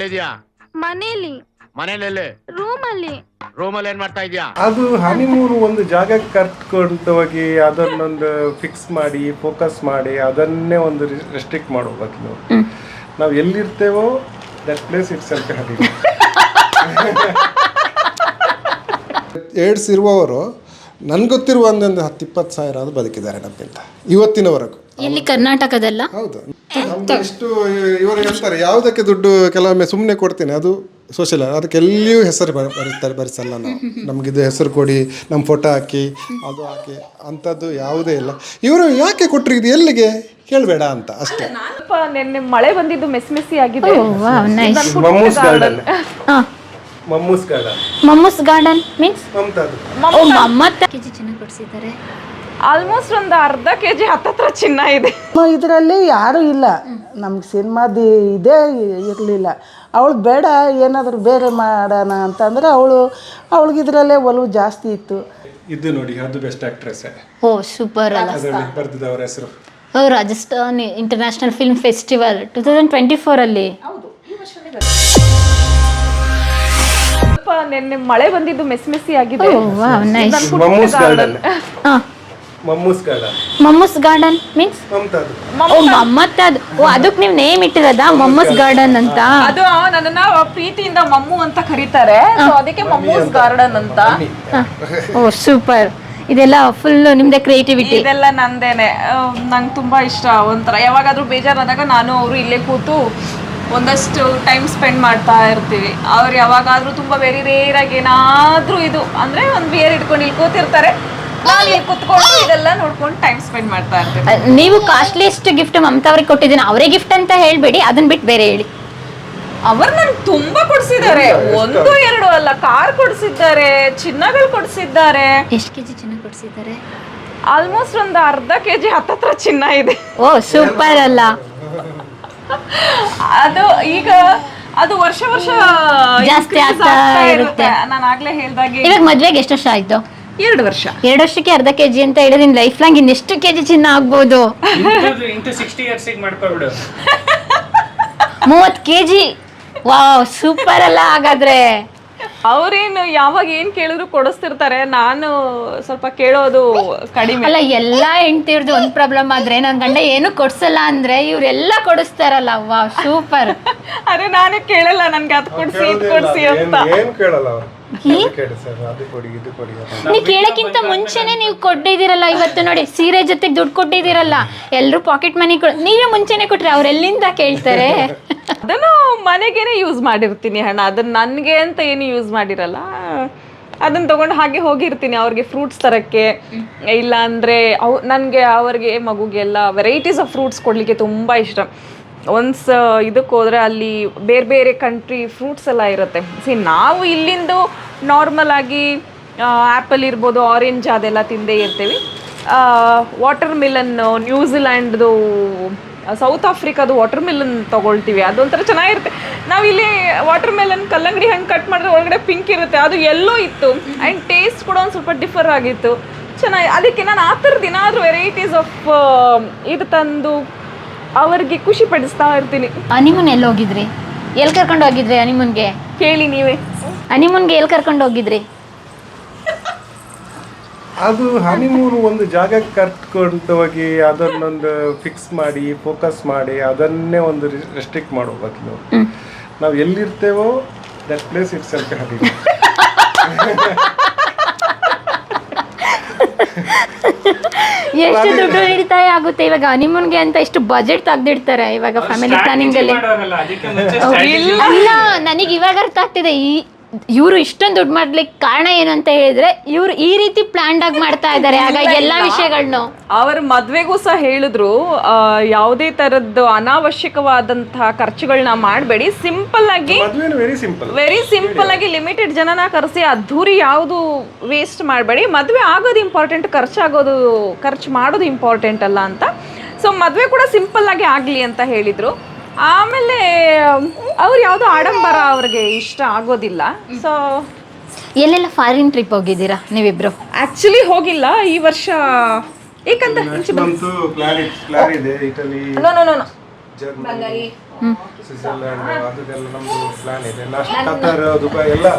ಎಲ್ಲಿದ್ಯಾ? ಮನೇಲಿ. ಮನೇಲಿ ರೂಮಲ್ಲಿ. ರೂಮಲ್ಲಿ ಏನ್ ಮಾಡ್ತಾ ಇದ್ಯಾ? ಅದು ಹನಿಮೂನ್ ಒಂದು ಜಾಗ ಕರ್ಕೊಂಡು ಹೋಗಿ ಅದನ್ನೊಂದು ಫಿಕ್ಸ್ ಮಾಡಿ ಫೋಕಸ್ ಮಾಡಿ ಅದನ್ನೇ ಒಂದು ರೆಸ್ಟ್ರಿಕ್ಟ್ ಮಾಡೋ ಬದಲು. ನಾವು ಎಲ್ಲಿರ್ತೇವೋ that place itself honeymoon AIDS ಇರುವವರು ನನ್ಗೆ ಗೊತ್ತಿರುವ ಒಂದೊಂದು ಹತ್ತು ಇಪ್ಪತ್ತು ಸಾವಿರ ಅದು ಬದುಕಿದ್ದಾರೆ ನಮ್ಗಿಂತ ಇವತ್ತಿನವರೆಗೂ. ಎಲ್ಲಿ ಕರ್ನಾಟಕದಲ್ಲ? ಹೌದು. ಎಷ್ಟು ಇವರು ಹೇಳ್ತಾರೆ ಯಾವುದಕ್ಕೆ ದುಡ್ಡು ಕೆಲವೊಮ್ಮೆ ಸುಮ್ಮನೆ ಕೊಡ್ತೀನಿ ಅದು ಸೋಷಿಯಲ್ ಅದಕ್ಕೆ ಎಲ್ಲಿಯೂ ಹೆಸರು ಬರ ಬರೀತಾರೆ ಬರೆಸಲ್ಲ ನಾವು. ನಮಗಿದು ಹೆಸರು ಕೊಡಿ ನಮ್ಮ ಫೋಟೋ ಹಾಕಿ ಅದು ಹಾಕಿ ಅಂಥದ್ದು ಯಾವುದೇ ಇಲ್ಲ. ಇವರು ಯಾಕೆ ಕೊಟ್ಟರು ಇದು ಎಲ್ಲಿಗೆ? ಕೇಳಬೇಡ ಅಂತ ಅಷ್ಟೇ. ಸ್ವಲ್ಪ ನಿನ್ನೆ ಮಳೆ ಬಂದಿದ್ದು ಮೆಸ್ ಮೆಸ್ಸಿ ಆಗಿದೆ. Mammu's garden. Mammu's garden Mammu's garden means ಮಮತಾದು ಓ ಮಮ್ಮತ್ತ ಕೆಜಿ ಚೆನ್ನಾಗಿ ಕೊಡ್ಸಿದ್ದಾರೆ. ಆಲ್ಮೋಸ್ಟ್ ಒಂದು ಅರ್ಧ ಕೆ ಜಿ ಹತ್ತತ್ರ ಚಿನ್ನ ಇದೆ. ಇದರಲ್ಲಿ ಯಾರೂ ಇಲ್ಲ. ನಮ್ಗೆ ಸಿನಿಮಾದಿ ಇದೇ ಇರಲಿಲ್ಲ. ಅವಳು ಬೇಡ ಏನಾದರೂ ಬೇರೆ ಮಾಡೋಣ ಅಂತಂದ್ರೆ ಅವಳು ಅವಳಿಗೆ ಇದರಲ್ಲೇ ಒಲವು ಜಾಸ್ತಿ ಇತ್ತು. ಇದು ನೋಡಿ ಅದು ಬೆಸ್ಟ್ ಆಕ್ಟ್ರೆಸ್ ಓ ಸೂಪರ್ ಅಲ್ಲ. ಅದರಲ್ಲಿ ಹೆಸರು? ಓ Rajasthan international film festival two thousand twenty ಫೋರಲ್ಲಿ ಸ್ವಲ್ಪ ನಿನ್ನೆ ಮಳೆ ಬಂದಿದ್ದು ಮೆಸ್ ಮೆಸ್ಸಿ ಆಗಿದೆ ಓ ಮಮ್ಮೂಸ್ ಗಾರ್ಡನ್. ಹಾ. Mammu's garden. Mammu's garden means? ಓ ಮಮ್ಮತ್ತದ್ ಓ ಅದಕ್ಕೆ ನೀವು ನೇಮ್ ಇಟ್ಟಿರದ? ಮಮ್ಮಸ್ ಗಾರ್ಡನ್. ಅಂತ? ಅದು ನನ್ನನ್ನ ಪ್ರೀತಿಯಿಂದ ಮಮ್ಮು ಅಂತ ಕರೀತಾರೆ. ಸೊ ಅದಕ್ಕೆ ಮಮ್ಮೂಸ್ ಗಾರ್ಡನ್ ಅಂತ. ಓ ಸೂಪರ್. ಇದೆಲ್ಲ ಫುಲ್ ನಿಮ್ದೆ ಕ್ರಿಯೇಟಿವಿಟಿ ಇದೆಲ್ಲ ನಂದೇನೆ. ನಂಗೆ ತುಂಬಾ ಇಷ್ಟ ಒಂಥರ. ಯಾವಾಗಾದ್ರೂ ಬೇಜಾರಾದಾಗ ನಾನು ಅವರು ಇಲ್ಲೇ ಕೂತು ಒಂದಷ್ಟು ಟೈಮ್ ಸ್ಪೆಂಡ್ ಮಾಡ್ತಾ ಇರ್ತೀವಿ. ಅವ್ರು ಯಾವಾಗಾದ್ರೂ ತುಂಬಾ ವೆರಿ ರೇರ್ ಆಗಿ ಏನಾದ್ರೂ ಇದು ಅಂದ್ರೆ ಒಂದು ಬಿಯರ್ ಇಟ್ಕೊಂಡು ಇಲ್ಲಿ ಕೂತಿರ್ತಾರೆ. ನಾನು ಕೂತ್ಕೊಂಡು ಇದೆಲ್ಲ ನೋಡ್ಕೊಂಡು ಟೈಮ್ ಸ್ಪೆಂಡ್ ಮಾಡ್ತಾ ನೀವು ಕಾಸ್ಟ್ಲಿಯೆಸ್ಟ್ ಗಿಫ್ಟ್ ಮಮತಾ ಅವ್ರಿಗೆ ಕೊಟ್ಟಿದ್ದೀನಿ. ಅವರೇ ಗಿಫ್ಟ್ ಅಂತ ಹೇಳ್ಬೇಡಿ ಅದನ್ನ ಬಿಟ್ಟು ಬೇರೆ ಹೇಳಿ. ಅವರು ನನ್ಗೆ ತುಂಬಾ ಕೊಡ್ಸಿದ್ದಾರೆ. ಒಂದು ಎರಡು ಅಲ್ಲ ಕಾರ್ ಕೊಡ್ಸಿದ್ದಾರೆ ಚಿನ್ನಗಳು ಕೊಡ್ಸಿದ್ದಾರೆ. ಎಷ್ಟು ಕೆಜಿ ಚಿನ್ನ ಕೊಡ್ಸಿದ್ದಾರೆ? ಆಲ್ಮೋಸ್ಟ್ ಒಂದು ಅರ್ಧ ಕೆಜಿ ಹತ್ತತ್ರ ಚಿನ್ನ ಇದೆ. ಓ ಸೂಪರ್ ಅಲ್ಲ. ಅದು ಈಗ ಅದು ವರ್ಷ ವರ್ಷ ಜಾಸ್ತಿ increase ಆಗ್ತಾ ಇರುತ್ತೆ. ನಾನು ಆಗ್ಲೇ ಹೇಳ್ದಾಗೆ ಇವಾಗ ಮದ್ವೆಗೆ ಎಷ್ಟು ವರ್ಷ ಆಯ್ತು? ಎರಡು ವರ್ಷ. ಎರಡು ವರ್ಷಕ್ಕೆ ಅರ್ಧ ಕೆಜಿ ಅಂತ ಹೇಳಿದ್ರೆ ನಿನ್ ಲೈಫ್ ಲಾಂಗ್ ಇನ್ನೆಷ್ಟು ಕೆಜಿ ಚಿನ್ನ ಆಗ್ಬೋದು? ಇಂಟು ಸಿಕ್ಸ್ಟಿ ಮಾಡ್ಕೊಬಿಡು. ಮೂವತ್ ಕೆಜಿ? ವಾವ್ ಸೂಪರ್ ಅಲ್ಲ ಹಾಗಾದ್ರೆ. ಅವ್ರೇನು ಯಾವಾಗ ಏನ್ ಕೇಳಿದ್ರು ಕೊಡಿಸ್ತಿರ್ತಾರೆ ನಾನು ಸ್ವಲ್ಪ ಕೇಳೋದು ಕಡಿಮೆ. ಅಲ್ಲ ಎಲ್ಲಾ ಹೆಂಡ್ತಿರ್ದು ಒಂದ್ ಪ್ರಾಬ್ಲಮ್ ಆದ್ರೆ ನನ್ ಗಂಡ ಏನು ಕೊಡ್ಸಲ್ಲ ಅಂದ್ರೆ ಇವ್ರೆಲ್ಲ ಕೊಡಿಸ್ತಾರಲ್ಲ ವಾವ್ ಸೂಪರ್ ಅರೆ ನಾನೇ ಕೇಳಲ್ಲ ನನ್ಗೆ ಅದ್ ಕೊಡ್ಸಿ ಇದ್ ಕೊಡ್ಸಿ ಅಂತ. ಏನು ಕೇಳಲ್ಲ ಅವರು? ಕೊಡಿ ಕೊಡಿ. ನೀವ್ ಕೇಳಕ್ಕಿಂತ ಮುಂಚೆನೆ ನೀವು ಕೊಟ್ಟಿದ್ದೀರಲ್ಲ ಇವತ್ತು ನೋಡಿ ಸೀರೆ ಜೊತೆಗೆ ದುಡ್ಡು ಕೊಟ್ಟಿದ್ದೀರಲ್ಲ ಎಲ್ಲರೂ ಪಾಕೆಟ್ ಮನಿ ನೀವೇ ಮುಂಚೆನೆ ಕೊಟ್ರೆ ಅವ್ರೆಲ್ಲಿಂದ ಕೇಳ್ತಾರೆ? ಅದನ್ನು ಮನೆಗೇನೆ ಯೂಸ್ ಮಾಡಿರ್ತೀನಿ ಹಣ ಅದನ್ನ ನನಗೆ ಅಂತ ಏನು ಯೂಸ್ ಮಾಡಿರಲ್ಲ. ಅದನ್ನ ತಗೊಂಡು ಹಾಗೆ ಹೋಗಿರ್ತೀನಿ ಅವ್ರಿಗೆ ಫ್ರೂಟ್ಸ್ ತರಕ್ಕೆ. ಇಲ್ಲ ಅಂದ್ರೆ ಅವ್ ನನಗೆ ಅವ್ರಿಗೆ ಮಗುಗೆಲ್ಲ ವೆರೈಟೀಸ್ ಆಫ್ ಫ್ರೂಟ್ಸ್ ಕೊಡ್ಲಿಕ್ಕೆ ತುಂಬಾ ಇಷ್ಟ. ಒನ್ಸ್ ಇದಕ್ಕೆ ಹೋದ್ರೆ ಅಲ್ಲಿ ಬೇರೆ ಬೇರೆ ಕಂಟ್ರಿ ಫ್ರೂಟ್ಸ್ ಎಲ್ಲ ಇರುತ್ತೆ. ಸಿ ನಾವು ಇಲ್ಲಿಂದು ನಾರ್ಮಲ್ ಆಗಿ ಆ್ಯಪಲ್ ಇರ್ಬೋದು ಆರೆಂಜ್ ಅದೆಲ್ಲ ತಿಂದೇ ಇರ್ತೀವಿ. ವಾಟರ್ ಮಿಲನ್ ನ್ಯೂಜಿಲ್ಯಾಂಡ್ದು ಸೌತ್ ಆಫ್ರಿಕಾದು ವಾಟರ್ ಮಿಲನ್ ತಗೊಳ್ತೀವಿ. ಅದೊಂಥರ ಚೆನ್ನಾಗಿರುತ್ತೆ. ನಾವು ಇಲ್ಲಿ ವಾಟರ್ ಮೆಲನ್ ಕಲ್ಲಂಗಡಿ ಹಂಗೆ ಕಟ್ ಮಾಡಿದ್ರೆ ಒಳಗಡೆ ಪಿಂಕ್ ಇರುತ್ತೆ. ಅದು ಎಲ್ಲೋ ಇತ್ತು. ಆ್ಯಂಡ್ ಟೇಸ್ಟ್ ಕೂಡ ಒಂದು ಸ್ವಲ್ಪ ಡಿಫರ್ ಆಗಿತ್ತು. ಚೆನ್ನಾಗಿ, ಅದಕ್ಕೆ ನಾನು ಆ ಥರದ್ದು ಏನಾದರೂ ವೆರೈಟೀಸ್ ಆಫ್ ಇದು ತಂದು ಅವರಿಗೆ ಖುಷಿ ಪಡಿಸ್ತಾ ಇರ್ತೀನಿ. ಹನಿಮೂನ್ ಎಲ್ಲಿ ಹೋಗಿದ್ರಿ? ಎಲ್ಲಿ ಕರ್ಕೊಂಡು ಹೋಗಿದ್ರಿ ಅನಿಮನ್ಗೆ ಹೇಳಿ ನೀವೇ. ಅನಿಮನ್ಗೆ ಎಲ್ಲಿ ಕರ್ಕೊಂಡು ಹೋಗಿದ್ರಿ? ಅದು ಹನಿಮೂನ್ ಒಂದು ಜಾಗ ಕರ್ಕೊಂಡು ಹೋಗಿ ಅದನ್ನೊಂದು ಫಿಕ್ಸ್ ಮಾಡಿ ಫೋಕಸ್ ಮಾಡಿ ಅದನ್ನೇ ಒಂದು ರೆಸ್ಟ್ರಿಕ್ಟ್ ಮಾಡೋ ಬದಲು ನಾವು. ಎಲ್ಲಿರ್ತೇವೋ that place it's self honeymoon ಎಷ್ಟು ದುಡ್ಡು ಹಿಡಿತಾಯ ಆಗುತ್ತೆ? ಇವಾಗ ಹನಿಮೂನ್ಗೆ ಅಂತ ಎಷ್ಟು ಬಜೆಟ್ ತೆಗ್ದಿಡ್ತಾರೆ ಇವಾಗ ಫ್ಯಾಮಿಲಿ ಪ್ಲಾನಿಂಗ್ ಅಲ್ಲಿ. ಇಲ್ಲ ನನಗೆ ಇವಾಗ ಅರ್ಥ ಆಗ್ತಿದೆ. ಈ ಇವರು ಇಷ್ಟೊಂದು ದುಡ್ಡು ಮಾಡ್ಲಿಕ್ಕೆ ಕಾರಣ ಏನು ಅಂತ ಹೇಳಿದ್ರೆ ಇವ್ರು ಈ ರೀತಿ ಪ್ಲಾನ್ಡ್ ಆಗಿ ಮಾಡ್ತಾ ಇದ್ದಾರೆ. ಹಾಗಾಗಿ ಎಲ್ಲಾ ವಿಷಯಗಳನ್ನು ಅವ್ರ ಮದ್ವೆಗೂ ಸಹ ಹೇಳಿದ್ರು ಆ, ಯಾವುದೇ ತರದ್ದು ಅನಾವಶ್ಯಕವಾದಂತಹ ಖರ್ಚುಗಳನ್ನ ಮಾಡಬೇಡಿ. ಸಿಂಪಲ್ ಆಗಿ ಮದುವೆನು ವೆರಿ ಸಿಂಪಲ್ ವೆರಿ ಸಿಂಪಲ್ ಆಗಿ ಲಿಮಿಟೆಡ್ ಜನನ ಕರೆಸಿ ಅದ್ಧೂರಿ ಯಾವುದು ವೇಸ್ಟ್ ಮಾಡಬೇಡಿ. ಮದ್ವೆ ಆಗೋದು ಇಂಪಾರ್ಟೆಂಟ್ ಖರ್ಚಾಗೋದು ಖರ್ಚು ಮಾಡೋದು ಇಂಪಾರ್ಟೆಂಟ್ ಅಲ್ಲ ಅಂತ. ಸೊ ಮದುವೆ ಕೂಡ ಸಿಂಪಲ್ ಆಗಿ ಆಗಲಿ ಅಂತ ಹೇಳಿದರು. ಆಮೇಲೆ ಅವ್ರು ಯಾವುದೋ ಆಡಂಬರ ಅವ್ರಿಗೆ ಇಷ್ಟ ಆಗೋದಿಲ್ಲ. ಸೊ ಎಲ್ಲೆಲ್ಲ ಫಾರಿನ್ ಟ್ರಿಪ್ ಹೋಗಿದ್ದೀರಾ ನೀವಿಬ್ರು? ಆಕ್ಚುಲಿ ಹೋಗಿಲ್ಲ ಈ ವರ್ಷ ಏಕಂತ ಪ್ಲಾನ್ ಇದೆ ಇಟಲಿ ನೋ ನೋ ನೋ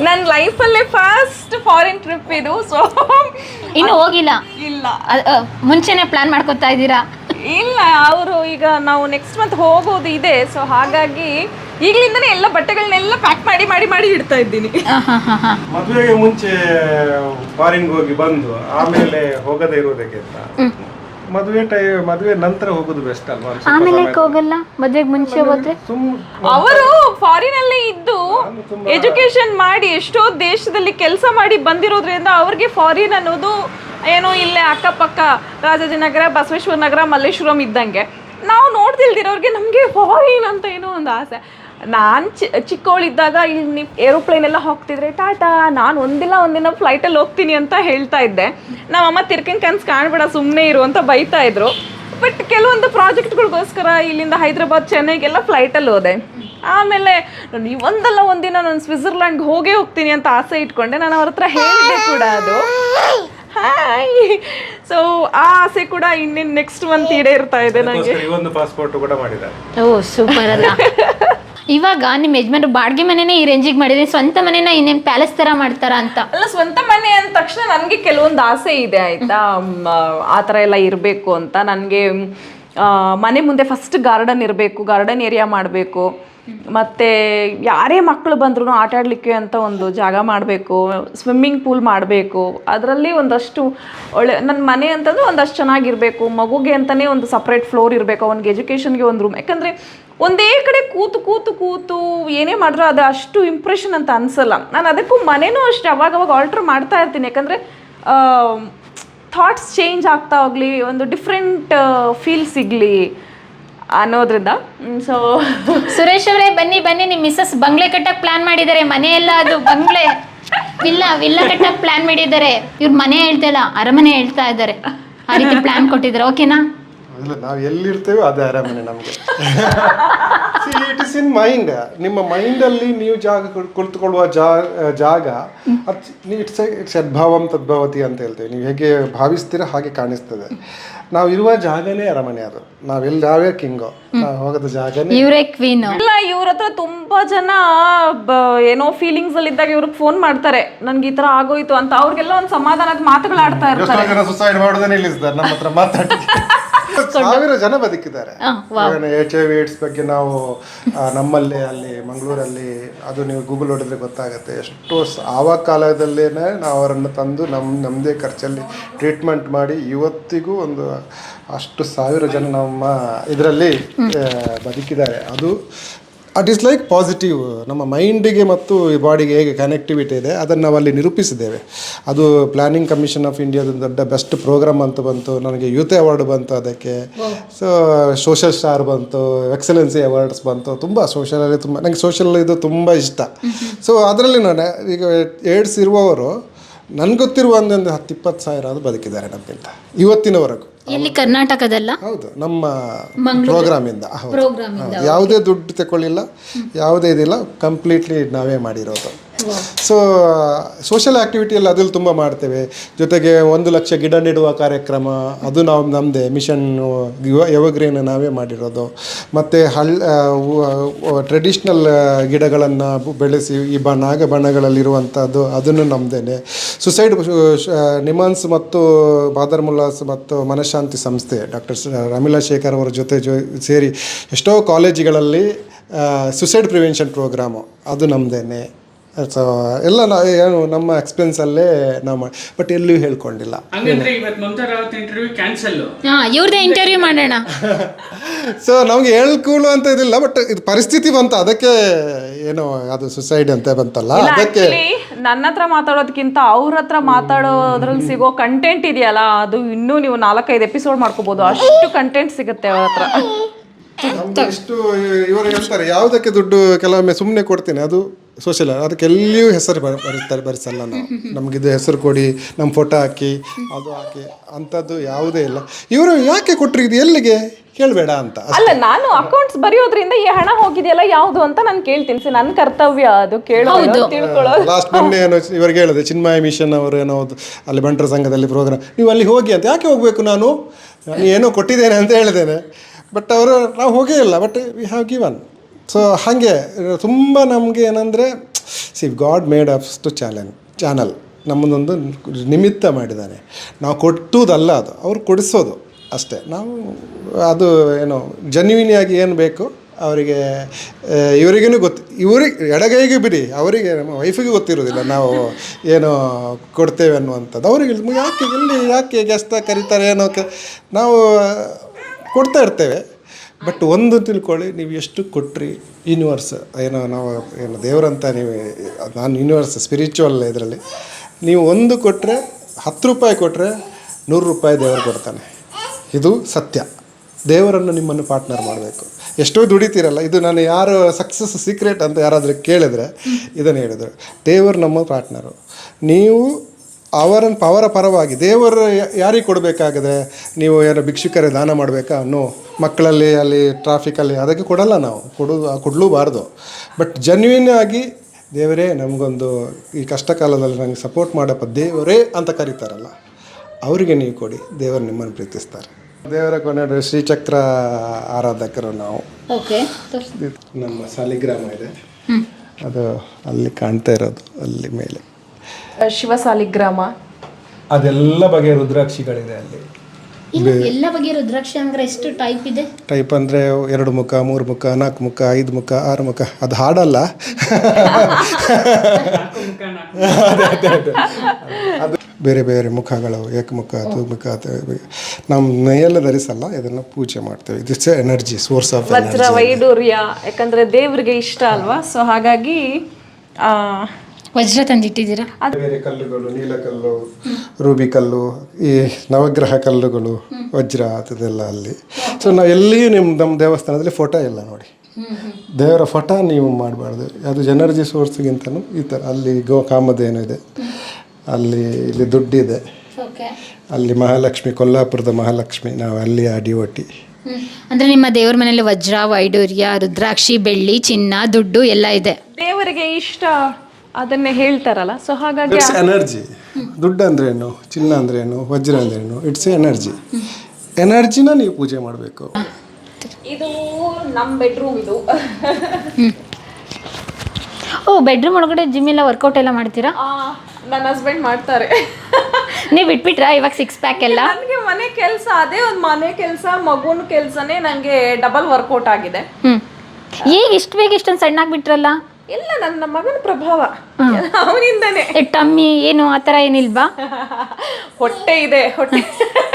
ನನ್ನ ಲೈಫಲ್ಲೇ ಫಸ್ಟ್ ಫಾರಿನ್ ಟ್ರಿಪ್ ಇದು ಸೊ ಇನ್ನು ಹೋಗಿಲ್ಲ. ಇಲ್ಲ. ಮುಂಚೆನೆ ಪ್ಲಾನ್ ಮಾಡ್ಕೊತಾ ಇದ್ದೀರಾ? ಇಲ್ಲ ಅವರು ಈಗ ನಾವು ನೆಕ್ಸ್ಟ್ ಮಂತ್ ಹೋಗೋದು ಇದೆ ಸೊ ಹಾಗಾಗಿ ಈಗಲಿಂದನೇ ಎಲ್ಲ ಬಟ್ಟೆಗಳನ್ನೆಲ್ಲ ಪ್ಯಾಕ್ ಮಾಡಿ ಮಾಡಿ ಮಾಡಿ ಇಡ್ತಾ ಇದ್ದೀನಿ. ಮದುವೆಗೆ ಮುಂಚೆ ಫಾರಿನ್ಗೆ ಹೋಗಿ ಬಂದು ಆಮೇಲೆ ಹೋಗದೇ ಇರುವುದಕ್ಕಿಂತ ಮದುವೆ ಟೈ ಮದುವೆ ನಂತರ ಹೋಗೋದು ಬೆಸ್ಟ್ ಅಲ್ವಾ? ಒಂದ್ ಸ್ವಲ್ಪ ಆಮೇಲೆ ಸಮಯ. ಹೋಗಲ್ಲ? ಮದ್ವೆಗೆ ಮುಂಚೆ ಹೋದ್ರೆ? ಸುಮ್ ಅವರು ಫಾರಿನ್ ಅಲ್ಲಿ ಇದ್ದು ಎಜುಕೇಶನ್ ಮಾಡಿ ಎಷ್ಟೋ ದೇಶದಲ್ಲಿ ಕೆಲಸ ಮಾಡಿ ಬಂದಿರೋದ್ರಿಂದ ಅವ್ರಿಗೆ ಫಾರಿನ್ ಅನ್ನೋದು ಏನೋ ಇಲ್ಲೇ ಅಕ್ಕಪಕ್ಕ ರಾಜಾಜಿನಗರ ಬಸವೇಶ್ವರ ನಗರ ಮಲ್ಲೇಶ್ವರಂ ಇದ್ದಂಗೆ. ನಾವು ನೋಡ್ತಿಲ್ದಿರೋರ್ಗೆ ನಮಗೆ ಫಾರಿನ್ ಅಂತ ಏನೋ ಒಂದು ಆಸೆ. ನಾನು ಚಿ ಚಿಕ್ಕವಳಿದ್ದಾಗ ಇಲ್ಲಿ ನೀವು ಏರೋಪ್ಲೇನ್ ಎಲ್ಲ ಹೋಗ್ತಿದ್ರೆ ಟಾಟಾ ನಾನು ಒಂದಿಲ್ಲ ಒಂದಿನ ಫ್ಲೈಟಲ್ಲಿ ಹೋಗ್ತೀನಿ ಅಂತ ಹೇಳ್ತಾ ಇದ್ದೆ. ನಮ್ಮಮ್ಮ ತಿರ್ಕಿನ್ ಕನ್ಸು ಕಾಣ್ಬೇಡ ಸುಮ್ಮನೆ ಇರು ಅಂತ ಬೈತಾ ಇದ್ರು. ಬಟ್ ಕೆಲವೊಂದು ಪ್ರಾಜೆಕ್ಟ್ಗಳಿಗೋಸ್ಕರ ಇಲ್ಲಿಂದ ಹೈದರಾಬಾದ್ ಚೆನ್ನೈಗೆಲ್ಲ ಫ್ಲೈಟಲ್ಲಿ ಹೋದೆ. ಆಮೇಲೆ ನಾನು ಈ ಒಂದಲ್ಲ ಒಂದಿನ ನಾನು ಸ್ವಿಟ್ಜರ್ಲ್ಯಾಂಡ್ಗೆ ಹೋಗೇ ಹೋಗ್ತೀನಿ ಅಂತ ಆಸೆ ಇಟ್ಕೊಂಡೆ. ನಾನು ಅವ್ರ ಹತ್ರ ಹೇಳಿದೆ ಕೂಡ ಅದು. ಹಾಯ್ ಸೊ ಆ ಆಸೆ ಕೂಡ ಇನ್ನೇನು ನೆಕ್ಸ್ಟ್ ಮಂತ್ ಈಡೇರ್ತಾ ಇದೆ ನನಗೆ ಈ ಒಂದು ಪಾಸ್ಪೋರ್ಟ್ ಕೂಡ ಮಾಡಿದ್ದಾರೆ. ಓ ಸೂಪರ್ ಅಲ್ಲ. ಇವಾಗ ನಿಮ್ಮ ಯಜಮಾನ್ರು ಬಾಡಿಗೆ ಮನೆನೇ ಈ ರೇಂಜಿಗೆ ಮಾಡಿದ್ರೆ ಸ್ವಂತ ಮನೆನ ಇನ್ನೇನು ಪ್ಯಾಲೇಸ್ ತರ ಮಾಡ್ತಾರ ಅಂತ? ಅಲ್ಲ ಸ್ವಂತ ಮನೆ ಅಂದ ತಕ್ಷಣ ನನಗೆ ಕೆಲವೊಂದು ಆಸೆ ಇದೆ ಆಯ್ತಾ? ಮ್, ಆ ಥರ ಎಲ್ಲ ಇರಬೇಕು ಅಂತ. ನನಗೆ ಮನೆ ಮುಂದೆ ಫಸ್ಟ್ ಗಾರ್ಡನ್ ಇರಬೇಕು ಗಾರ್ಡನ್ ಏರಿಯಾ ಮಾಡಬೇಕು. ಮತ್ತು ಯಾರೇ ಮಕ್ಕಳು ಬಂದ್ರು ಆಟ ಆಡಲಿಕ್ಕೆ ಅಂತ ಒಂದು ಜಾಗ ಮಾಡಬೇಕು ಸ್ವಿಮ್ಮಿಂಗ್ ಪೂಲ್ ಮಾಡಬೇಕು, ಅದರಲ್ಲಿ ಒಂದಷ್ಟು ಒಳ್ಳೆ ನನ್ನ ಮನೆ ಅಂತಂದ್ರೆ ಒಂದಷ್ಟು ಚೆನ್ನಾಗಿರಬೇಕು, ಮಗುಗೆ ಅಂತಲೇ ಒಂದು ಸಪ್ರೇಟ್ ಫ್ಲೋರ್ ಇರಬೇಕು, ಅವನಿಗೆ ಎಜುಕೇಷನ್ಗೆ ಒಂದು ರೂಮ್ ಯಾಕಂದರೆ ಒಂದೇ ಕಡೆ ಕೂತು ಕೂತು ಕೂತು ಏನೇ ಮಾಡಿದ್ರು ಅದು ಅಷ್ಟು ಇಂಪ್ರೆಷನ್ ಅಂತ ಅನಿಸಲ್ಲ. ನಾನು ಅದಕ್ಕೂ ಮನೇನೂ ಅಷ್ಟು, ಅವಾಗವಾಗ ಅವಾಗ ಆಲ್ಟ್ರ್ ಮಾಡ್ತಾ ಇರ್ತೀನಿ. ಯಾಕಂದರೆ ಥಾಟ್ಸ್ ಚೇಂಜ್ ಆಗ್ತಾ ಹೋಗಲಿ, ಒಂದು ಡಿಫ್ರೆಂಟ್ ಫೀಲ್ ಸಿಗಲಿ. ಅನ್ನೋದ್ರಿಂದ. ಸೊ ಸುರೇಶ್ ಅವರೇ, ಬನ್ನಿ ಬನ್ನಿ ನಿಮ್ಮ ಮಿಸ್ಸಸ್ ಬಂಗ್ಲೆ ಕಟ್ಟಕ್ ಪ್ಲಾನ್ ಮಾಡಿದ್ದಾರೆ. ಮನೆ ಎಲ್ಲ ಅದು ಬಂಗ್ಲೆ. ವಿಲ್ಲ ವಿಲ್ಲ ಕಟ್ಟಕ್ ಪ್ಲಾನ್ ಮಾಡಿದ್ದಾರೆ. ಇವ್ರ ಮನೆ ಹೇಳ್ತಾ ಇಲ್ಲ, ಅರಮನೆ ಹೇಳ್ತಾ ಇದ್ದಾರೆ. ಆ ಪ್ಲಾನ್ ಕೊಟ್ಟಿದ್ದಾರೆ. ಓಕೆನಾ ಇಲ್ಲ ನಾವು ಎಲ್ಲಿರ್ತೇವೋ ಅದೇ ಅರಮನೆ ನಮಗೆ. ಇಟ್ ಇಸ್ ಇನ್ ಮೈಂಡ್ ನಿಮ್ಮ ಮೈಂಡಲ್ಲಿ ನೀವು ಜಾಗ ಕುಳ್- ಕುಳಿತುಕೊಳ್ಳುವ ಜಾಗ ಇಟ್ಸ್ ಸದ್ಭಾವಂ ತದ್ಭಾವತಿ ತದ್ಭವತಿ ಅಂತ ಹೇಳ್ತೇವೆ. ನೀವು ಹೇಗೆ ಭಾವಿಸ್ತೀರ ಹಾಗೆ ಕಾಣಿಸ್ತದೆ. ನಾವು ಇರುವ ಜಾಗನೇ ಅರಮನೆ ಅದು. ನಾವೆಲ್ಲಿ ನಾವೇ ಕಿಂಗು. ಕಿಂಗ್ ಹೋಗದ ಜಾಗನೇ ಇವರೇ ಕ್ವೀನ್. ಇಲ್ಲ ಇವ್ರ ಹತ್ರ ತುಂಬಾ ಜನ ಏನೋ ಫೀಲಿಂಗ್ಸ್ ಅಲ್ಲಿ ಇದ್ದಾಗ ಇವ್ರಿಗೆ ಫೋನ್ ಮಾಡ್ತಾರೆ. ನನ್ಗೆ ಈ ತರ ಆಗೋಯ್ತು ಅಂತ ಅವ್ರಿಗೆಲ್ಲ ಒಂದು ಸಮಾಧಾನದ ಮಾತುಗಳಾಡ್ತಾ ಇರ್ತಾರೆ. ಸುಸೈಡ್ ಮಾಡೋದೇ ನಮ್ಮ ಹತ್ರ ಮಾತಾಡಿ ಸಾವಿರ ಜನ ಬದುಕಿದ್ದಾರೆ. ಎಚ್ ಐ ವಿ ಏಡ್ಸ್ ಬಗ್ಗೆ ನಾವು ನಮ್ಮಲ್ಲಿ ಅಲ್ಲಿ ಮಂಗಳೂರಲ್ಲಿ ಅದು ನೀವು ಗೂಗಲ್ ಹೊಡೆದ್ರೆ ಗೊತ್ತಾಗುತ್ತೆ. ಎಷ್ಟೋ ಆವ ಕಾಲದಲ್ಲೇನೆ ನಾವು ಅವರನ್ನು ತಂದು ನಮ್ಮ ನಮ್ಮದೇ ಖರ್ಚಲ್ಲಿ ಟ್ರೀಟ್ಮೆಂಟ್ ಮಾಡಿ ಇವತ್ತಿಗೂ ಒಂದು ಅಷ್ಟು ಸಾವಿರ ಜನ ನಮ್ಮ ಇದರಲ್ಲಿ ಬದುಕಿದ್ದಾರೆ. ಅದು ಅಟ್ ಈಸ್ ಲೈಕ್ ಪಾಸಿಟಿವ್ ನಮ್ಮ ಮೈಂಡಿಗೆ ಮತ್ತು ಈ ಬಾಡಿಗೆ ಹೇಗೆ ಕನೆಕ್ಟಿವಿಟಿ ಇದೆ ಅದನ್ನು ನಾವು ಅಲ್ಲಿ ನಿರೂಪಿಸಿದ್ದೇವೆ. ಅದು ಪ್ಲಾನಿಂಗ್ ಕಮಿಷನ್ ಆಫ್ ಇಂಡಿಯಾದ ದೊಡ್ಡ ಬೆಸ್ಟ್ ಪ್ರೋಗ್ರಾಮ್ ಅಂತ ಬಂತು. ನನಗೆ ಯೂತ್ ಅವಾರ್ಡ್ ಬಂತು ಅದಕ್ಕೆ. ಸೊ ಸೋಷಲ್ ಸ್ಟಾರ್ ಬಂತು ಎಕ್ಸಲೆನ್ಸಿ ಅವಾರ್ಡ್ಸ್ ಬಂತು. ತುಂಬ ಸೋಷಲಲ್ಲಿ ತುಂಬ ನನಗೆ ಸೋಷಲ್ ಇದು ತುಂಬ ಇಷ್ಟ. ಸೊ ಅದರಲ್ಲಿ ನಾನು ಈಗ ಏಡ್ಸ್ ಇರುವವರು ನನಗೆ ಗೊತ್ತಿರುವ ಒಂದೊಂದು ಹತ್ತು ಇಪ್ಪತ್ತು ಸಾವಿರ ಅದು ಬದುಕಿದ್ದಾರೆ ನಮಗಿಂತ ಇವತ್ತಿನವರೆಗೂ. ಎಲ್ಲಿ ಕರ್ನಾಟಕದಲ್ಲ? ಹೌದು ನಮ್ಮ ಪ್ರೋಗ್ರಾಮಿಂದ. ಹೌದು. ಹೌದು. ಯಾವುದೇ ದುಡ್ಡು ತಗೊಳ್ಳಿಲ್ಲ ಯಾವುದೇ ಇದಿಲ್ಲ ಕಂಪ್ಲೀಟ್ಲಿ ನಾವೇ ಮಾಡಿರೋದು. ಸೊ ಸೋಷಿಯಲ್ ಆ್ಯಕ್ಟಿವಿಟಿಯಲ್ಲಿ ಅದ್ರಲ್ಲಿ ತುಂಬ ಮಾಡ್ತೇವೆ. ಜೊತೆಗೆ ಒಂದು ಲಕ್ಷ ಗಿಡ ನೆಡುವ ಕಾರ್ಯಕ್ರಮ, ಅದು ನಾವು ನಮ್ಮದೇ ಮಿಷನ್ ಯುವ ನಾವೇ ಮಾಡಿರೋದು. ಮತ್ತು ಹಳ್ ಟ್ರೆಡಿಷ್ನಲ್ ಗಿಡಗಳನ್ನು ಬೆಳೆಸಿ, ಈ ಬ ನಾಗ ಬಣ್ಣಗಳಲ್ಲಿರುವಂಥದ್ದು ಅದನ್ನು ನಮ್ಮದೇನೆ ಸುಸೈಡ್ ನಿಮಾನ್ಸ್ ಮತ್ತು ಬಾದರ್ಮುಲ್ಲಾಸ್ ಮತ್ತು ಮನಃಶಾಂತಿ ಸಂಸ್ಥೆ ಡಾಕ್ಟರ್ ರಮೀಲಾ ಶೇಖರ್ ಅವರ ಜೊತೆ ಜೊ, ಸೇರಿ ಎಷ್ಟೋ ಕಾಲೇಜುಗಳಲ್ಲಿ ಸುಸೈಡ್ ಪ್ರಿವೆನ್ಷನ್ ಪ್ರೋಗ್ರಾಮು ಅದು ನಮ್ಮದೇನೆ ಸೊ ಎಲ್ಲ ಏನು ನಮ್ಮ ಎಕ್ಸ್ಪೆನ್ಸಲ್ಲೇ ನಾವು ಮಾಡಿ ಬಟ್ ಎಲ್ಲೂ ಹೇಳ್ಕೊಂಡಿಲ್ಲ. ಹಂಗಂದ್ರೆ ಇವತ್ತು ಮಮತಾ ರಾವತ್ ಇಂಟರ್ವ್ಯೂ ಕ್ಯಾನ್ಸಲ್ ಹಾ ಇವ್ರದೇ ಇಂಟರ್ವ್ಯೂ ಮಾಡೋಣ. ಸೊ ನಮ್ಗೆ ಹೇಳ್ಕೂಳು ಅಂತ ಇದಿಲ್ಲ ಬಟ್ ಇದು ಪರಿಸ್ಥಿತಿ ಬಂತು ಅದಕ್ಕೆ ಏನು ಅದು ಸುಸೈಡ್ ಅಂತ ಬಂತಲ್ಲ ಅದಕ್ಕೆ ನನ್ನ ಹತ್ರ ಮಾತಾಡೋದಕ್ಕಿಂತ ಅವ್ರ ಹತ್ರ ಮಾತಾಡೋದ್ರಲ್ಲಿ ಸಿಗೋ ಕಂಟೆಂಟ್ ಇದೆಯಲ್ಲ ಅದು ಇನ್ನೂ ನೀವು ನಾಲ್ಕೈದು ಎಪಿಸೋಡ್ ಮಾಡ್ಕೋಬಹುದು ಅಷ್ಟು ಕಂಟೆಂಟ್ ಸಿಗುತ್ತೆ ಅವ್ರ ಹತ್ರ. ನಮ್ಗೆ ಎಷ್ಟು ಇವರು ಹೇಳ್ತಾರೆ ಯಾವುದಕ್ಕೆ ದುಡ್ಡು ಕೆಲವೊಮ್ಮೆ ಸುಮ್ಮನೆ ಕೊಡ್ತೀನಿ ಅದು ಸೋಷಿಯಲ್ ಅದಕ್ಕೆ ಎಲ್ಲಿಯೂ ಹೆಸರು ಬರ ಬರಿಸ್ತಾರೆ ಬರಿಸಲ್ಲ ನಾವು. ನಮಗಿದು ಹೆಸರು ಕೊಡಿ ನಮ್ಮ ಫೋಟೋ ಹಾಕಿ ಅದು ಹಾಕಿ ಅಂಥದ್ದು ಯಾವುದೇ ಇಲ್ಲ. ಇವರು ಯಾಕೆ ಕೊಟ್ಟರು ಇದು ಎಲ್ಲಿಗೆ? ಕೇಳಬೇಡ ಅಂತ. ಅಲ್ಲ ನಾನು ಅಕೌಂಟ್ಸ್ ಬರೆಯೋದ್ರಿಂದ ಈ ಹಣ ಹೋಗಿದೆಯಲ್ಲ ಯಾವುದು ಅಂತ ನಾನು ಕೇಳ್ತೀನಿ. ನನ್ನ ಕರ್ತವ್ಯ ಅದು ಕೇಳೋದು ತಿಳ್ಕೊಳ್ಳೋದು. ಲಾಸ್ಟ್ ಮೊನ್ನೆ ಏನೋ ಇವರಿಗೆ ಹೇಳಿದೆ ಚಿನ್ಮಯ ಮಿಷನ್ ಅವರು ಏನೋ ಅಲ್ಲಿ ಬಂಟರ ಸಂಘದಲ್ಲಿ ಪ್ರೋಗ್ರಾಮ್ ನೀವು ಅಲ್ಲಿ ಹೋಗಿ ಅಂತ ಯಾಕೆ ಹೋಗಬೇಕು ನಾನು? ನಾನು ಏನೋ ಕೊಟ್ಟಿದ್ದೇನೆ ಅಂತ ಹೇಳಿದ್ದೇನೆ. ಬಟ್ ಅವರು ನಾವು ಹೋಗೇ ಇಲ್ಲ but we have given so ಹಾಗೆ, ತುಂಬ ನಮಗೆ ಏನಂದರೆ see God made us to challenge channel ನಮ್ಮದೊಂದು ನಿಮಿತ್ತ ಮಾಡಿದ್ದಾನೆ. ನಾವು ಕೊಟ್ಟುದಲ್ಲ ಅದು, ಅವ್ರು ಕೊಡಿಸೋದು ಅಷ್ಟೇ. ನಾವು, ಅದು ಏನು ಜನ್ಯೂನಿಯಾಗಿ ಏನು ಬೇಕು, ಅವರಿಗೆ ಇವರಿಗೇನು ಗೊತ್ತು ಇವ್ರಿಗೆ ಎಡಗೈಗೆ ಬಿಡಿ, ಅವರಿಗೆ, ನಮ್ಮ ವೈಫಿಗೆ ಗೊತ್ತಿರೋದಿಲ್ಲ ನಾವು ಏನು ಕೊಡ್ತೇವೆ ಅನ್ನುವಂಥದ್ದು. ಅವರಿಗೆ, ಯಾಕೆ ಇಲ್ಲಿ ಯಾಕೆ ಗೆಸ್ತ ಕರೀತಾರೆ ಏನೋ ನಾವು ಕೊಡ್ತಾ ಇರ್ತೇವೆ. ಬಟ್ ಒಂದು ತಿಳ್ಕೊಳ್ಳಿ ನೀವು ಎಷ್ಟು ಕೊಟ್ರಿ ಯೂನಿವರ್ಸ್ ಏನೋ ನಾವು ಏನು ದೇವರಂತ ನೀವು ನಾನು ಯೂನಿವರ್ಸ್ ಸ್ಪಿರಿಚುವಲ್ ಇದರಲ್ಲಿ. ನೀವು ಒಂದು ಕೊಟ್ಟರೆ ಹತ್ತು ರೂಪಾಯಿ ಕೊಟ್ಟರೆ ನೂರು ರೂಪಾಯಿ ದೇವರು ಕೊಡ್ತಾನೆ. ಇದು ಸತ್ಯ. ದೇವರನ್ನು ನಿಮ್ಮನ್ನು ಪಾರ್ಟ್ನರ್ ಮಾಡಬೇಕು. ಎಷ್ಟೋ ದುಡಿತೀರಲ್ಲ ಇದು ನಾನು ಯಾರು ಸಕ್ಸಸ್ ಸೀಕ್ರೆಟ್ ಅಂತ ಯಾರಾದರೂ ಕೇಳಿದರೆ ಇದನ್ನು ಹೇಳಿದರು. ದೇವರು ನಮ್ಮ ಪಾರ್ಟ್ನರು ನೀವು ಅವರನ್ನು ಅವರ ಪರವಾಗಿ ದೇವರು ಯಾರಿಗೆ ಕೊಡಬೇಕಾಗಿದೆ ನೀವು ಏನೋ ಭಿಕ್ಷುಕರೇ ದಾನ ಮಾಡಬೇಕಾ ಅನ್ನೋ ಮಕ್ಕಳಲ್ಲಿ ಅಲ್ಲಿ ಟ್ರಾಫಿಕಲ್ಲಿ ಅದಕ್ಕೆ ಕೊಡಲ್ಲ ನಾವು. ಕೊಡು ಕೊಡಲೂಬಾರ್ದು. ಬಟ್ ಜೆನ್ಯೂನ್ ಆಗಿ ದೇವರೇ ನಮಗೊಂದು ಈ ಕಷ್ಟ ಕಾಲದಲ್ಲಿ ನನಗೆ ಸಪೋರ್ಟ್ ಮಾಡಪ್ಪ ದೇವರೇ ಅಂತ ಕರೀತಾರಲ್ಲ ಅವರಿಗೆ ನೀವು ಕೊಡಿ ದೇವರು ನಿಮ್ಮನ್ನು ಪ್ರೀತಿಸ್ತಾರೆ. ದೇವರ ಕೊನೆ ಶ್ರೀಚಕ್ರ ಆರಾಧಕರು ನಾವು. ಓಕೆ ನಮ್ಮ ಸಾಲಿಗ್ರಾಮ ಇದೆ. ಅದು ಅಲ್ಲಿ ಕಾಣ್ತಾ ಇರೋದು ಅಲ್ಲಿ ಮೇಲೆ. ಶಿವ ಸಾಲಿಗ್ರಾಮ. ಅದೆಲ್ಲ ಬಗೆಯ ರುದ್ರಾಕ್ಷಿಗಳಿದೆ ಅಲ್ಲಿ. ಇನ್ನು ಎಲ್ಲ ಬಗೆಯ ರುದ್ರಾಕ್ಷಿ ಅಂದ್ರೆ ಎಷ್ಟು ಟೈಪ್ ಇದೆ? ಟೈಪ್ ಅಂದರೆ ಎರಡು ಮುಖ ಮೂರು ಮುಖ ನಾಲ್ಕು ಮುಖ ಐದು ಮುಖ ಆರು ಮುಖ. ಅದು ಹಾಡಲ್ಲ. ಅದೇ ಅದೇ ಅದೇ. ಅದು ಬೇರೆ ಬೇರೆ ಮುಖಗಳು ಏಕಮುಖ ಮುಖ ನಮ್ಮ ಮೈಯೆಲ್ಲ ಧರಿಸಲ್ಲ ಇದನ್ನು ಪೂಜೆ ಮಾಡ್ತೇವೆ. ಇಟ್ಸ್ ಎನರ್ಜಿ ಸೋರ್ಸ್ ಆಫ್ ವಜ್ರ ವೈಡೂರ್ಯ ಯಾಕಂದ್ರೆ ದೇವ್ರಿಗೆ ಇಷ್ಟ ಅಲ್ವಾ? ಸೊ ಹಾಗಾಗಿ ಆ, ವಜ್ರ ತಂದಿಟ್ಟಿದ್ದೀರಾ? ಬೇರೆ ಕಲ್ಲುಗಳು ನೀಲಕಲ್ಲು ರೂಬಿ ಕಲ್ಲು ಈ ನವಗ್ರಹ ಕಲ್ಲುಗಳು ವಜ್ರ ಅದೆಲ್ಲ ಅಲ್ಲಿ. ಸೊ ನಾವು ಎಲ್ಲಿಯೂ ನಿಮ್ಮ ನಮ್ಮ ದೇವಸ್ಥಾನದಲ್ಲಿ ಫೋಟೋ ಇಲ್ಲ ನೋಡಿ. ದೇವರ ಫೋಟೋ ನೀವು ಮಾಡಬಾರ್ದು. ಅದು ಎನರ್ಜಿ ಸೋರ್ಸ್ಗಿಂತನೂ ಈ ಥರ ಅಲ್ಲಿ ಗೋ ಕಾಮದೇನಿದೆ ಇದೆ. ಅಲ್ಲಿ ಇಲ್ಲಿ ದುಡ್ಡಿದೆ. ಓಕೆ. ಅಲ್ಲಿ ಮಹಾಲಕ್ಷ್ಮಿ ಕೊಲ್ಲಾಪುರದ ಮಹಾಲಕ್ಷ್ಮಿ ನಾವು ಅಲ್ಲಿ ಆ ಒಟ್ಟಿ. ಅಂದ್ರೆ ನಿಮ್ಮ ದೇವ್ರ ಮನೆಯಲ್ಲಿ ವಜ್ರ ವೈಡೂರ್ಯ ರುದ್ರಾಕ್ಷಿ ಬೆಳ್ಳಿ ಚಿನ್ನ ದುಡ್ಡು ಎಲ್ಲ ಇದೆ. ದೇವರಿಗೆ ಇಷ್ಟ ಅದನ್ನೇ ಹೇಳ್ತಾರಲ್ಲ ಸೊ ಹಾಗಾಗಿ ಇಟ್ಸ್ ಎನರ್ಜಿ ದುಡ್ಡು ಅಂದ್ರೇನು ಚಿನ್ನ ಅಂದ್ರೇನು ವಜ್ರ ಅಂದ್ರೇನು ಇಟ್ಸ್ ಎನರ್ಜಿ ಎನರ್ಜಿನ ನೀವು ಪೂಜೆ ಮಾಡಬೇಕು. ಇದು ನಮ್ಮ ಬೆಡ್ರೂಮ್ ಇದು. ಓ ಬೆಡ್ರೂಮ್ ಒಳಗಡೆ ಜಿಮ್ ಎಲ್ಲ ವರ್ಕೌಟ್ ಎಲ್ಲ ಮಾಡ್ತೀರಾ? ಆ, ನನ್ನ ಹಸ್ಬೆಂಡ್ ಮಾಡ್ತಾರೆ. ನೀವು ಬಿಟ್ಬಿಟ್ರಾ ಇವಾಗ ಸಿಕ್ಸ್ ಪ್ಯಾಕ್ ಎಲ್ಲ? ನನಗೆ ಮನೆ ಕೆಲಸ ಅದೇ ಒಂದು ಮನೆ ಕೆಲಸ ಮಗುನ ಕೆಲಸನೇ ನನಗೆ ಡಬಲ್ ವರ್ಕೌಟ್ ಆಗಿದೆ. ಈಗ ಇಷ್ಟು ಬೇಗ ಇಷ್ಟೊಂದು ಸಣ್ಣ ಆಗ್ಬಿಟ್ರಲ್ಲ ಎಲ್ಲ ನನ್ನ ಮಗನ ಪ್ರಭಾವ. ಅವನಿಂದನೇ. ಟಮ್ಮಿ ಏನು ಆ ಥರ ಏನಿಲ್ವಾ? ಹೊಟ್ಟೆ ಇದೆ ಹೊಟ್ಟೆ.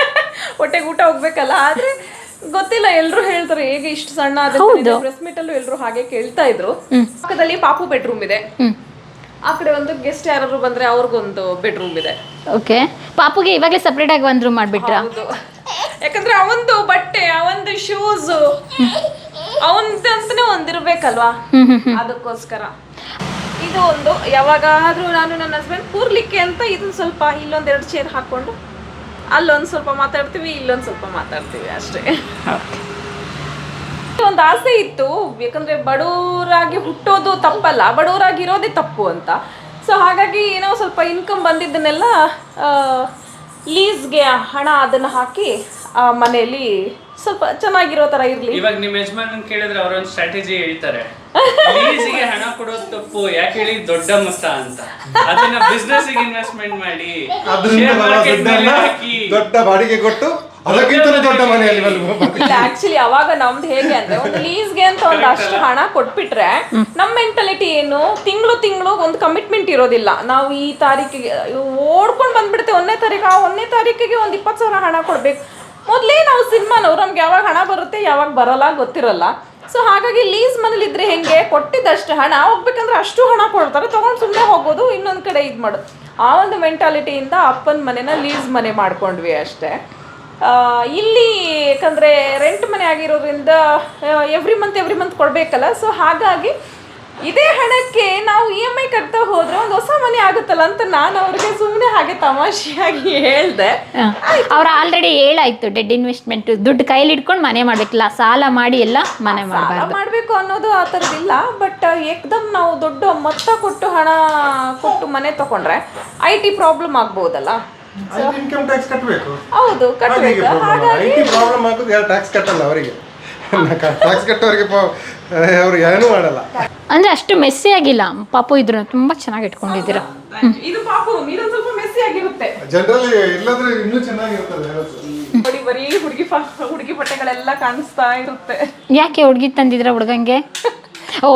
ಹೊಟ್ಟೆಗೆ ಊಟ ಹೋಗ್ಬೇಕಲ್ಲ ಆದ್ರೆ ಗೊತ್ತಿಲ್ಲ ಎಲ್ರು ಹೇಳ್ತಾರೆ ಹೇಗೆ ಇಷ್ಟು ಸಣ್ಣ ಪ್ರೆಸ್ ಮೀಟ್ ಅಲ್ಲೂ ಎಲ್ರು ಹಾಗೆ ಕೇಳ್ತಾ ಇದ್ರು. ಪಕ್ಕದಲ್ಲಿ ಪಾಪು ಬೆಡ್ರೂಮ್ ಇದೆ. ಆ ಕಡೆ ಒಂದು ಗೆಸ್ಟ್ ಯಾರಾದ್ರು ಬಂದ್ರೆ ಅವ್ರಿಗೊಂದು ಬೆಡ್ರೂಮ್ ಇದೆ. ಓಕೆ ಪಾಪುಗೆ ಇವಾಗಲೇ ಸಪ್ರೇಟ್ ಆಗಿ ಒಂದು ರೂಮ್ ಮಾಡಿಬಿಟ್ರಾ? ಹೌದು. ಯಾಕಂದ್ರೆ ಅವಂದು ಬಟ್ಟೆ ಅವಂದು ಶೂಸ್ ಅವಂದಂತಾನೆ ಒಂದಿರ್ಬೇಕಲ್ವಾ? ಅದಕ್ಕೋಸ್ಕರ. ಇದು ಒಂದು ಯಾವಾಗಾದ್ರೂ ನಾನು ನನ್ನ ಹಸ್ಬೆಂಡ್ ಕೂರ್ಲಿಕ್ಕೆ ಅಂತ ಇದನ್ನ ಸ್ವಲ್ಪ ಇಲ್ಲೊಂದೆರಡು ಚೇರ್ ಹಾಕೊಂಡು ಅಲ್ಲೊಂದು ಸ್ವಲ್ಪ ಮಾತಾಡ್ತೀವಿ ಇಲ್ಲೊಂದು ಸ್ವಲ್ಪ ಮಾತಾಡ್ತೀವಿ ಅಷ್ಟೇ. ಒಂದು ಆಸೆ ಇತ್ತು ಯಾಕಂದ್ರೆ ಬಡವರಾಗಿ ಹುಟ್ಟೋದು ತಪ್ಪಲ್ಲ ಬಡವರಾಗಿರೋದೇ ತಪ್ಪು ಅಂತ. ಸೊ ಹಾಗಾಗಿ ಏನೋ ಸ್ವಲ್ಪ ಇನ್ಕಮ್ ಬಂದಿದ್ದನ್ನೆಲ್ಲ ಲೀಸ್ಗೆ ಹಣ ಅದನ್ನ ಹಾಕಿ ಆ ಮನೆಯಲ್ಲಿ ಸ್ವಲ್ಪ ಚೆನ್ನಾಗಿರೋ ತರ ಇರ್ಲಿ. ಇವಾಗ ನಿಮ್ಮ ಯಜಮಾನ್ ಕೇಳಿದ್ರೆ ಅವ್ರೊಂದ್ ಸ್ಟ್ರಾಟಜಿ ಹೇಳ್ತಾರೆ. ಲೀಸಿಗೆ ಹಣ ಕೊಡೋದು ತಪ್ಪು ಯಾಕೆ ಹೇಳಿ ದೊಡ್ಡ ಮೊತ್ತ ಅಂತ. ಅದನ್ನ ಬಿಸ್ನೆಸ್ ಇನ್ವೆಸ್ಟ್ಮೆಂಟ್ ಮಾಡಿ ದೊಡ್ಡ ಬಾಡಿಗೆ ಕೊಟ್ಟು ಅದಕ್ಕಿಂತ ದೊಡ್ಡ ಮನೆಯಲ್ಲಿ ಇಲ್ಲ ಆಕ್ಚುಲಿ ಅವಾಗ ನಮ್ದು ಹೇಗೆ ಅಂದ್ರೆ ಒಂದು ಲೀಸ್ಗೆ ಅಂತ ಒಂದು ಅಷ್ಟು ಹಣ ಕೊಟ್ಬಿಟ್ರೆ ನಮ್ಮ ಮೆಂಟಾಲಿಟಿ ಏನು ತಿಂಗಳು ತಿಂಗಳು ಒಂದು ಕಮಿಟ್ಮೆಂಟ್ ಇರೋದಿಲ್ಲ. ನಾವು ಈ ತಾರೀಕಿಗೆ ಓಡ್ಕೊಂಡು ಬಂದ್ಬಿಡುತ್ತೆ ಒಂದನೇ ತಾರೀಕು ಆ ಒಂದನೇ ತಾರೀಕಿಗೆ ಒಂದು ಇಪ್ಪತ್ತು ಸಾವಿರ ಹಣ ಕೊಡ್ಬೇಕು. ಮೊದಲೇ ನಾವು ಸಿನಿಮಾನವ್ರು ನಮ್ಗೆ ಯಾವಾಗ ಹಣ ಬರುತ್ತೆ ಯಾವಾಗ ಬರಲ್ಲ ಗೊತ್ತಿರಲ್ಲ. ಸೊ ಹಾಗಾಗಿ ಲೀಸ್ ಮನೇಲಿ ಇದ್ರೆ ಹೆಂಗೆ ಕೊಟ್ಟಿದ್ದಷ್ಟು ಹಣ ಹೋಗ್ಬೇಕಂದ್ರೆ ಅಷ್ಟು ಹಣ ಕೊಡ್ತಾರೆ. ತಗೊಂಡು ಸುಮ್ಮನೆ ಹೋಗೋದು ಇನ್ನೊಂದು ಕಡೆ ಇದು ಮಾಡೋದು ಆ ಒಂದು ಮೆಂಟಾಲಿಟಿಯಿಂದ ಅಪ್ಪನ ಮನೆನ ಲೀಸ್ ಮನೆ ಮಾಡ್ಕೊಂಡ್ವಿ ಅಷ್ಟೇ. ಇಲ್ಲಿ ಯಾಕಂದರೆ ರೆಂಟ್ ಮನೆ ಆಗಿರೋದ್ರಿಂದ ಎವ್ರಿ ಮಂತ್ ಎವ್ರಿ ಮಂತ್ ಕೊಡಬೇಕಲ್ಲ ಸೊ ಹಾಗಾಗಿ ಇದೇ ಹಣಕ್ಕೆ ನಾವು ಇ ಎಂ ಐ ಕಟ್ತಾ ಹೋದ್ರೆ ಒಂದು ಹೊಸ ಮನೆ ಆಗುತ್ತಲ್ಲ ಅಂತ ನಾನು ಅವ್ರಿಗೆ ಸುಮ್ಮನೆ ಹಾಗೆ ತಮಾಷೆಯಾಗಿ ಹೇಳ್ದೆ. ಅವ್ರು ಆಲ್ರೆಡಿ ಹೇಳಾಯ್ತು ಡೆಡ್ ಇನ್ವೆಸ್ಟ್ಮೆಂಟ್ ದುಡ್ಡು ಕೈಲಿ ಇಟ್ಕೊಂಡು ಮನೆ ಮಾಡ್ಬೇಕಿಲ್ಲ ಸಾಲ ಮಾಡಿ ಎಲ್ಲ ಮನೆ ಮಾಡಬಾರ್ದು. ಮಾಡಬೇಕು ಅನ್ನೋದು ಆ ಥರದಿಲ್ಲ ಬಟ್ ಏಕ್ದಮ್ ನಾವು ದೊಡ್ಡ ಮೊತ್ತ ಕೊಟ್ಟು ಹಣ ಕೊಟ್ಟು ಮನೆ ತಗೊಂಡ್ರೆ ಐ ಟಿ ಪ್ರಾಬ್ಲಮ್ ಆಗ್ಬೋದಲ್ಲ. ಇನ್ಕಮ್ ಟ್ಯಾಕ್ಸ್ ಕಟ್ಟಬೇಕು ಹೌದು ಕಟ್ಟಬೇಕು ಹಾಗಾಗಿ ಐ ಟಿ ಪ್ರಾಬ್ಲಮ್ ಆಗೋದು ಯಾರು ಟ್ಯಾಕ್ಸ್ ಕಟ್ಟಲ್ಲ ಅವರಿಗೆ. ಟ್ಯಾಕ್ಸ್ ಕಟ್ಟೋರಿಗೆ ಅವ್ರು ಏನೂ ಮಾಡಲ್ಲ. ಅಂದ್ರೆ ಅಷ್ಟು ಮೆಸ್ಸಿ ಆಗಿಲ್ಲ. ಪಾಪು ಇದ್ರು ತುಂಬಾ ಚೆನ್ನಾಗಿ ಇಟ್ಕೊಂಡಿದ್ದೀರಾ. ಇದು ಪಾಪು ನೀರೊಂದ್ ಸ್ವಲ್ಪ ಮೆಸ್ಸಿ ಆಗಿರುತ್ತೆ. ಜನರಲಿ ಇಲ್ಲದ್ರೆ ಇನ್ನೂ ಚೆನ್ನಾಗಿರ್ತದೆ. ನೋಡಿ ಬರೀ ಹುಡುಗಿ ಹುಡುಗಿ ಬಟ್ಟೆಗಳೆಲ್ಲ ಕಾಣಿಸ್ತಾ ಇರುತ್ತೆ. ಯಾಕೆ ಹುಡುಗಿ ತಂದಿದ್ರ ಹುಡುಗಂಗೆ? ಓ.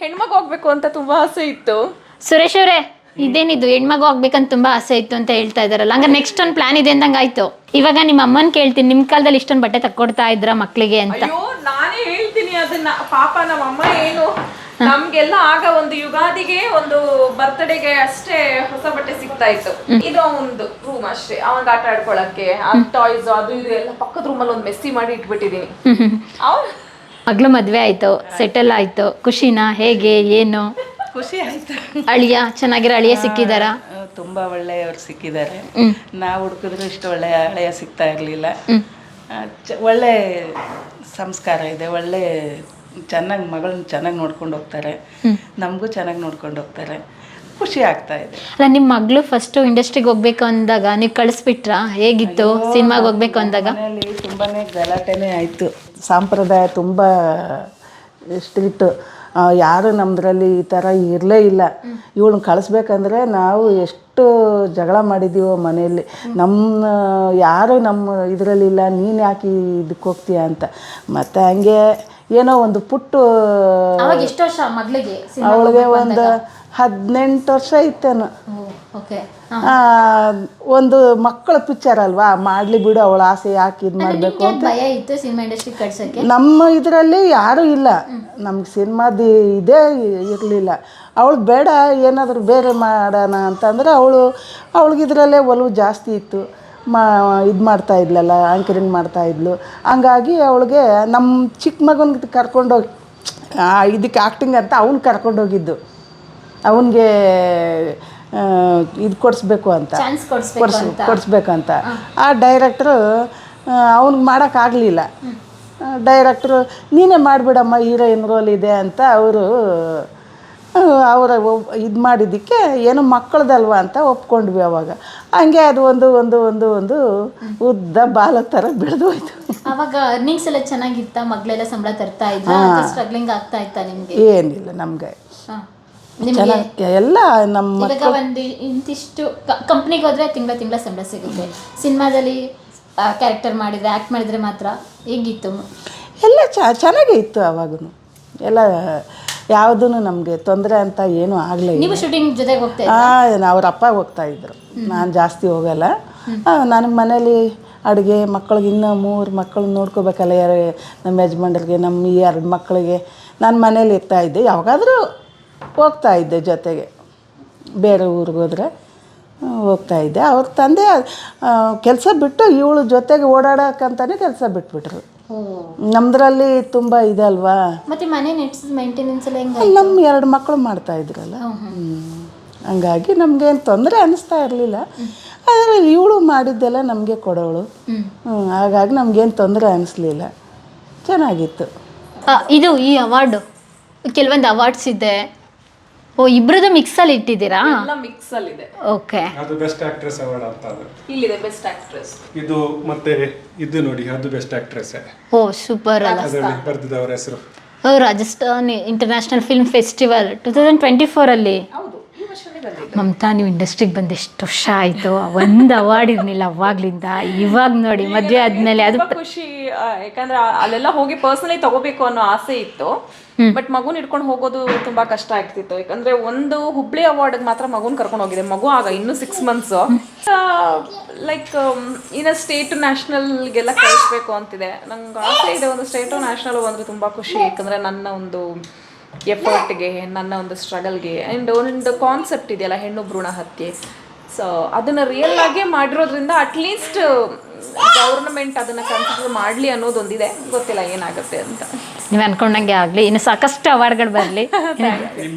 ಹೆಣ್ಮಗು ಹೋಗ್ಬೇಕು ಅಂತ ತುಂಬಾ ಆಸೆ ಇತ್ತು. ಸುರೇಶ್ ಅವರೇ ಇದೇನಿದು ಹೆಣ್ಮಗು ಆಗ್ಬೇಕಂತ ತುಂಬಾ ಆಸೆ ಇತ್ತು ಅಂತ ಹೇಳ್ತಾ ಇದಾರಲ್ಲ ಹಂಗ ನೆಕ್ಸ್ಟ್ ಒಂದ್ ಪ್ಲಾನ್ ಇದೆ ಅಂದಂಗ ಆಯ್ತು. ಇವಾಗ ನಿಮ್ಮ ಅಮ್ಮನ್ ಕೇಳ್ತೀನಿ ನಿಮ್ ಕಾಲದಲ್ಲಿ ಇಷ್ಟೊಂದು ಬಟ್ಟೆ ತಕ್ಕೊಡ್ತಾ ಇದ್ರ ಮಕ್ಳಿಗೆ ಅಂತ? ಅಯ್ಯೋ ನಾನೇ ಹೇಳ್ತೀನಿ ಅದನ್ನ. ಪಾಪ ನಮ್ಮ ಅಮ್ಮ ಏನು ನಮ್ಗೆಲ್ಲ ಆಗ ಒಂದು ಯುಗಾದಿಗೆ ಒಂದು ಬರ್ತ್ಡೇಗೆ ಅಷ್ಟೇ ಹೊಸ ಬಟ್ಟೆ ಸಿಗ್ತಾ ಇತ್ತು. ಇದು ಒಂದು ರೂಮ್ ಅಷ್ಟೇ ಅವಾಗ ಆಟ ಆಡ್ಕೊಳಕ್ಕೆ ಟಾಯ್ಸ್ ಅದು ಇದು ಎಲ್ಲ ಪಕ್ಕದ ರೂಮಲ್ಲಿ ಒಂದು ಮೆಸ್ಸಿ ಮಾಡಿ ಇಟ್ಬಿಟ್ಟಿದೀನಿ ಅವ್ನು ಮಗ್ಳು ಮದ್ವೆ ಆಯ್ತು ಸೆಟಲ್ ಆಯ್ತು. ಖುಷಿನಾ ಹೇಗೆ ಏನು? ಖುಷಿ ಆಯ್ತು ಅಳಿಯ ಚೆನ್ನಾಗಿರೋ ಅಳಿಯ ಸಿಕ್ಕಿದಾರ? ತುಂಬಾ ಒಳ್ಳೆಯವ್ರು ಸಿಕ್ಕಿದ್ದಾರೆ. ನಾವು ಹುಡುಕಿದ್ರು ಇಷ್ಟು ಒಳ್ಳೆಯ ಹಳೆಯ ಸಿಗ್ತಾ ಇರಲಿಲ್ಲ. ಒಳ್ಳೆ ಸಂಸ್ಕಾರ ಇದೆ ಒಳ್ಳೆ ಚೆನ್ನಾಗಿ ಮಗಳನ್ನ ಚೆನ್ನಾಗಿ ನೋಡ್ಕೊಂಡು ಹೋಗ್ತಾರೆ. ನಮಗೂ ಚೆನ್ನಾಗಿ ನೋಡ್ಕೊಂಡು ಹೋಗ್ತಾರೆ. ಖುಷಿ ಆಗ್ತಾ ಇದೆ. ಅಲ್ಲ ನಿಮ್ಮ ಮಗಳು ಫಸ್ಟ್ ಇಂಡಸ್ಟ್ರಿಗೆ ಹೋಗ್ಬೇಕು ಅಂದಾಗ ನೀವು ಕಳಿಸ್ಬಿಟ್ರಾ? ಹೇಗಿತ್ತು? ಸಿನಿಮಾಗೆ ಹೋಗ್ಬೇಕು ಅಂದಾಗ? ತುಂಬಾನೇ ತುಂಬಾ ಗಲಾಟೆನೇ ಆಯಿತು. ಸಂಪ್ರದಾಯ ತುಂಬ ಸ್ಟ್ರಿಕ್ಟು ಯಾರು ನಮ್ಮದ್ರಲ್ಲಿ ಈ ಥರ ಇರಲೇ ಇಲ್ಲ. ಇವಳನ್ನ ಕಳಿಸ್ಬೇಕಂದ್ರೆ ನಾವು ಎಷ್ಟು ಜಗಳ ಮಾಡಿದ್ದೀವೋ ಮನೆಯಲ್ಲಿ. ನಮ್ಮ ಯಾರು ನಮ್ಮ ಇದರಲ್ಲಿಲ್ಲ ನೀನು ಯಾಕೆ ಇದಕ್ಕೆ ಹೋಗ್ತೀಯ ಅಂತ. ಮತ್ತು ಹಂಗೆ ಏನೋ ಒಂದು ಪುಟ್ಟು ಅವಳಿಗೆ ಒಂದು ಹದಿನೆಂಟು ವರ್ಷ ಇತ್ತೇನೋ. ಒಂದು ಮಕ್ಕಳ ಪಿಕ್ಚರ್ ಅಲ್ವಾ? ಮಾಡ್ಲಿ ಬಿಡು ಅವಳ ಆಸೆ ಯಾಕೆ ಇದು ಮಾಡಬೇಕು ಅಂತ. ಭಯ ಇತ್ತು ಸಿನಿಮಾ ಇಂಡಸ್ಟ್ರಿ ನಮ್ಮ ಇದರಲ್ಲಿ ಯಾರೂ ಇಲ್ಲ. ನಮ್ಗೆ ಸಿನಿಮಾದ ಇದೇ ಇರಲಿಲ್ಲ. ಅವಳು ಬೇಡ ಏನಾದರೂ ಬೇರೆ ಮಾಡೋಣ ಅಂತಂದರೆ ಅವಳು ಅವಳಿಗೆ ಇದರಲ್ಲೇ ಒಲವು ಜಾಸ್ತಿ ಇತ್ತು. ಮಾ ಇದು ಮಾಡ್ತಾ ಇದ್ಲಲ್ಲ ಆಂಕರಿಂಗ್ ಮಾಡ್ತಾ ಇದ್ಲು. ಹಂಗಾಗಿ ಅವಳಿಗೆ ನಮ್ಮ ಚಿಕ್ಕ ಮಗನಿಗೆ ಕರ್ಕೊಂಡೋಗಿ ಇದಕ್ಕೆ ಆ್ಯಕ್ಟಿಂಗ್ ಅಂತ ಅವ್ನು ಕರ್ಕೊಂಡೋಗಿದ್ದು ಅವನಿಗೆ ಇದು ಕೊಡಿಸ್ಬೇಕು ಅಂತ. ಕೊಡ್ಸ್ ಕೊಡಿಸ್ಬೇಕಂತ ಆ ಡೈರೆಕ್ಟ್ರು ಅವ್ನಿಗೆ ಮಾಡೋಕ್ಕಾಗಲಿಲ್ಲ ಡೈರೆಕ್ಟ್ರು ನೀನೇ ಮಾಡಿಬಿಡಮ್ಮ ಹೀರೋಯಿನ್ ರೋಲ್ ಇದೆ ಅಂತ ಅವರು ಅವರ ಇದು ಮಾಡಿದ್ದಕ್ಕೆ ಏನೋ ಮಕ್ಕಳದಲ್ವ ಅಂತ ಒಪ್ಕೊಂಡ್ವಿ ಅವಾಗ. ಹಂಗೆ ಅದು ಒಂದು ಒಂದು ಒಂದು ಒಂದು ಉದ್ದ ಬಾಲ ಥರ ಬೆಳೆದು ಹೋಯ್ತು ಅವಾಗ ಅರ್ನಿಂಗ್ಸ್ ಎಲ್ಲ ಚೆನ್ನಾಗಿತ್ತ? ಮಗಳೆಲ್ಲ ಸಂಬಳ ತರ್ತಾ ಇದ್ದ ಸ್ಟ್ರಗ್ಲಿಂಗ್ ಆಗ್ತಾ ಇತ್ತಾ ನಿಮ್ಗೆ? ಏನಿಲ್ಲ. ನಿಮ್ಗೆ. ಚೆನ್ನಾಗಿ ಎಲ್ಲ ನಮ್ಮ ಇವಾಗ ಒಂದು ಇಂತಿಷ್ಟು ಕಂಪ್ನಿಗೆ ಹೋದ್ರೆ ತಿಂಗಳ ತಿಂಗಳ ಸಂಬಳ ಸಿಗುತ್ತೆ. ಸಿನಿಮಾದಲ್ಲಿ ಕ್ಯಾರೆಕ್ಟರ್ ಮಾಡಿದ್ರೆ ಆ್ಯಕ್ಟ್ ಮಾಡಿದ್ರೆ ಮಾತ್ರ ಹೇಗಿತ್ತು? ಎಲ್ಲ ಚ ಚೆನ್ನಾಗೇ ಇತ್ತು ಆವಾಗೂ ಎಲ್ಲ ಯಾವುದೂ ನಮಗೆ ತೊಂದರೆ ಅಂತ ಏನೂ ಆಗಲೇ ನೀವು ಶೂಟಿಂಗ್ ಜೊತೆಗೆ ಹೋಗ್ತಾ ಹಾಂ ಅವ್ರ ಅಪ್ಪ ಹೋಗ್ತಾ ಇದ್ರು. ನಾನು ಜಾಸ್ತಿ ಹೋಗಲ್ಲ. ನನಗೆ ಮನೇಲಿ ಅಡುಗೆ ಮಕ್ಕಳಿಗೆ ಇನ್ನೂ ಮೂರು ಮಕ್ಕಳು ನೋಡ್ಕೋಬೇಕಲ್ಲ ಯಾರು ನಮ್ಮ ಯಜಮಾನ್ರಿಗೆ ನಮ್ಮ ಎರಡು ಮಕ್ಕಳಿಗೆ ನಾನು ಮನೇಲಿ ಇರ್ತಾ ಇದ್ದೆ. ಯಾವಾಗಾದರೂ ಹೋಗ್ತಾ ಇದ್ದೆ ಜೊತೆಗೆ. ಬೇರೆ ಊರಿಗೆ ಹೋದರೆ ಹೋಗ್ತಾ ಇದ್ದೆ. ಅವ್ರ ತಂದೆ ಕೆಲಸ ಬಿಟ್ಟು ಇವಳು ಜೊತೆಗೆ ಓಡಾಡೋಕ್ಕಂತಾನೆ ಕೆಲಸ ಬಿಟ್ಬಿಟ್ರು. ನಮ್ಮದ್ರಲ್ಲಿ ತುಂಬ ಇದೆ ಅಲ್ವಾ? ಮತ್ತೆ ಮನೆ ನೆಟ್ಸ್ ಮೇಂಟೆನೆನ್ಸ್ ಎಲ್ಲ ನಮ್ಮ ಎರಡು ಮಕ್ಕಳು ಮಾಡ್ತಾ ಇದ್ರಲ್ಲ. ಹಂಗಾಗಿ ನಮಗೇನು ತೊಂದರೆ ಅನಿಸ್ತಾ ಇರಲಿಲ್ಲ. ಆದರೆ ಇವಳು ಮಾಡಿದ್ದೆಲ್ಲ ನಮಗೆ ಕೊಡೋಳು. ಹಾಗಾಗಿ ನಮಗೇನು ತೊಂದರೆ ಅನಿಸ್ಲಿಲ್ಲ. ಚೆನ್ನಾಗಿತ್ತು. ಇದು ಈ ಅವಾರ್ಡು ಕೆಲವೊಂದು ಅವಾರ್ಡ್ಸ್ ಇದೆ. ಓ ಇಬ್ರದ್ದು ಮಿಕ್ಸಲ್ಲಿ ಇಟ್ಟಿದ್ದೀರಾ? ಎಲ್ಲ ಮಿಕ್ಸ್ ಅಲ್ಲಿ ಇದೆ ಓಕೆ ಅದು ಬೆಸ್ಟ್ ಆಕ್ಟ್ರೆಸ್ ಅವಾರ್ಡ್ ಅಂತ ಅದು. ಇಲ್ಲಿದೆ ಬೆಸ್ಟ್ ಆಕ್ಟ್ರೆಸ್ ಇದು ಮತ್ತೆ ಇದು ನೋಡಿ ಅದು ಬೆಸ್ಟ್ ಆಕ್ಟ್ರೆಸ್ ಓ ಸೂಪರ್ ಅಲ್ಲ. ಅದರಲ್ಲಿ ಬರ್ದಿದ್ದವ್ರ ಹೆಸರು. ಓ Rajasthan international film festival two thousand twenty ಫೋರಲ್ಲಿ Mamata ನೀವು ಇಂಡಸ್ಟ್ರಿಗೆ ಬಂದು ಎಷ್ಟು ವರ್ಷ ಆಯಿತು? ಒಂದು ಅವಾರ್ಡ್ ಇರಲಿಲ್ಲ ಅವಾಗ್ಲಿಂದ. ಇವಾಗ ನೋಡಿ ಮದುವೆ ಆದ್ಮೇಲೆ ಅದು ಖುಷಿ ಯಾಕಂದ್ರೆ ಅಲ್ಲೆಲ್ಲ ಹೋಗಿ ಪರ್ಸನಲಿ ತಗೋಬೇಕು ಅನ್ನೋ ಆಸೆ ಇತ್ತು. ಬಟ್ ಮಗುನ್ ಇಟ್ಕೊಂಡು ಹೋಗೋದು ತುಂಬಾ ಕಷ್ಟ ಆಗ್ತಿತ್ತು. ಯಾಕಂದ್ರೆ ಒಂದು ಹುಬ್ಳಿ ಅವಾರ್ಡ್ ಮಾತ್ರ ಮಗುನ್ ಕರ್ಕೊಂಡು ಹೋಗಿದೆ. ಮಗು ಆಗ ಇನ್ನು ಸಿಕ್ಸ್ ಮಂತ್ಸ್ ಲೈಕ್ ಇನ್ನ ಸ್ಟೇಟ್ ನ್ಯಾಷನಲ್ಗೆಲ್ಲ ಕಳಿಸ್ಬೇಕು ಅಂತಿದೆ. ನಂಗೆ ಆಸೆ ಇದೆ ಒಂದು ಸ್ಟೇಟ್ ನ್ಯಾಷನಲ್ ಅಂದ್ರೆ ತುಂಬಾ ಖುಷಿ. ಯಾಕಂದ್ರೆ ನನ್ನ ಒಂದು ಎಫರ್ಟ್ಗೆ ನನ್ನ ಒಂದು ಸ್ಟ್ರಗಲ್ಗೆ ಆ್ಯಂಡ್ ಒಂದು ಕಾನ್ಸೆಪ್ಟ್ ಇದೆಯಲ್ಲ ಹೆಣ್ಣು ಭ್ರೂಣ ಹತ್ಯೆ. ಸೊ ಅದನ್ನು ರಿಯಲ್ ಆಗಿ ಮಾಡಿರೋದ್ರಿಂದ ಅಟ್ಲೀಸ್ಟ್ ಗೌರ್ಮೆಂಟ್ ಅದನ್ನು ಕನ್ಸಿಡರ್ ಮಾಡಲಿ ಅನ್ನೋದೊಂದಿದೆ. ಗೊತ್ತಿಲ್ಲ ಏನಾಗುತ್ತೆ ಅಂತ. ನೀವು ಅನ್ಕೊಂಡಂಗೆ ಆಗಲಿ. ಇನ್ನು ಸಾಕಷ್ಟು ಅವಾರ್ಡ್ಗಳು ಬರಲಿ.